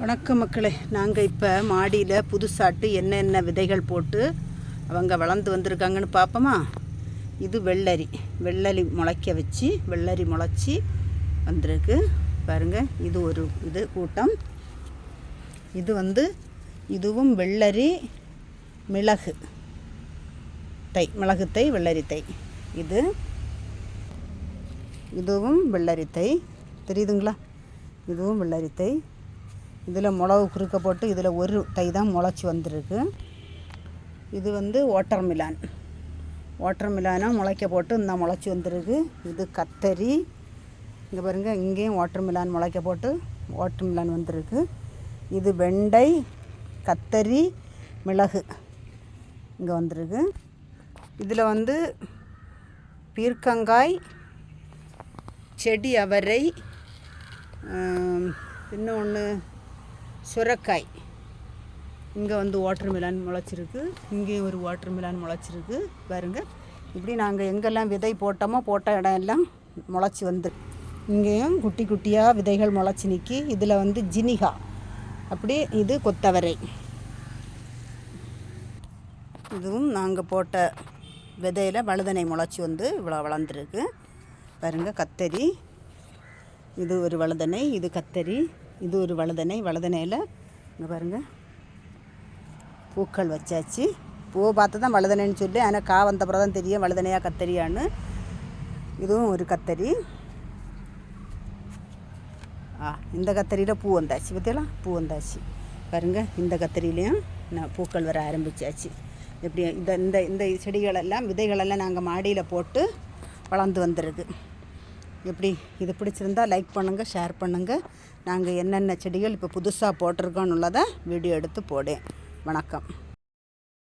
வணக்கம் மக்களே. நாங்கள் இப்போ மாடியில் புதுசாட்டு என்னென்ன விதைகள் போட்டு அவங்க வளர்ந்து வந்திருக்காங்கன்னு பார்ப்போமா இது வெள்ளரி. வெள்ளரி முளைக்க வச்சு வெள்ளரி முளைச்சி வந்திருக்கு. பாருங்கள் இது ஒரு இது கூட்டம். இது வந்து இதுவும் வெள்ளரி மிளகு தை மிளகு தை வெள்ளரி தை. இது இதுவும் வெள்ளரி தை. தெரியுதுங்களா? இதுவும் வெள்ளரி தை. இதில் மிளகு குறுக்க போட்டு இதில் ஒரு தை தான் முளைச்சி வந்திருக்கு. இது வந்து ஓட்டர் மிலான் வாட்டர் மிலானாக முளைக்க போட்டு இந்த முளைச்சி வந்திருக்கு. இது கத்தரி. இங்கே பாருங்கள் இங்கேயும் வாட்டர் மிலான் முளைக்க போட்டு ஓட்டர் மிலான் வந்திருக்கு. இது வெண்டை கத்தரி மிளகு இங்கே வந்திருக்கு. இதில் வந்து பீர்க்கங்காய் செடி அவரை இன்னொன்று சுரக்காய். இங்கே வந்து வாட்டர் மிலான் முளைச்சிருக்கு. இங்கேயும் ஒரு வாட்டர் மிலான் முளைச்சிருக்கு. பாருங்க. இப்படி நாங்கள் எங்கெல்லாம் விதை போட்டோமோ போட்ட இடம் எல்லாம் முளைச்சி வந்து இங்கேயும் குட்டி குட்டியாக விதைகள் முளைச்சி நிற்கி இதில் வந்து ஜினிகா. அப்படி இது கொத்தவரை. இதுவும் நாங்கள் போட்ட விதையில் வழுதனை முளைச்சி வந்து இவ்வளோ வளர்ந்துருக்கு. பாருங்கள் கத்தரி. இது ஒரு வழுதனை இது கத்தரி. இது ஒரு வலதனை வலதனையில் இங்கே பாருங்கள் பூக்கள் வச்சாச்சு. பூவை பார்த்து தான் வலதனைன்னு சொல்லி ஆனால் கா வந்தப்புறம் தான் தெரியும் வலதனையாக கத்தரியான்னு. இதுவும் ஒரு கத்தரி. ஆ இந்த கத்தரியில் பூ வந்தாச்சு. பார்த்தீங்களா பூ வந்தாச்சு. பாருங்க இந்த கத்தரிலையும் நான் பூக்கள் வர ஆரம்பிச்சாச்சு. எப்படி இந்த இந்த இந்த செடிகளெல்லாம் விதைகளெல்லாம் நாங்கள் மாடியில் போட்டு வளர்ந்து வந்திருக்கு. எப்படி இது பிடிச்சிருந்தா லைக் பண்ணுங்கள் ஷேர் பண்ணுங்கள் நாங்கள் என்னென்ன செடிகள் இப்போ புதுசாக போட்டிருக்கோன்னு உள்ளதை வீடியோ எடுத்து போடேன் வணக்கம்.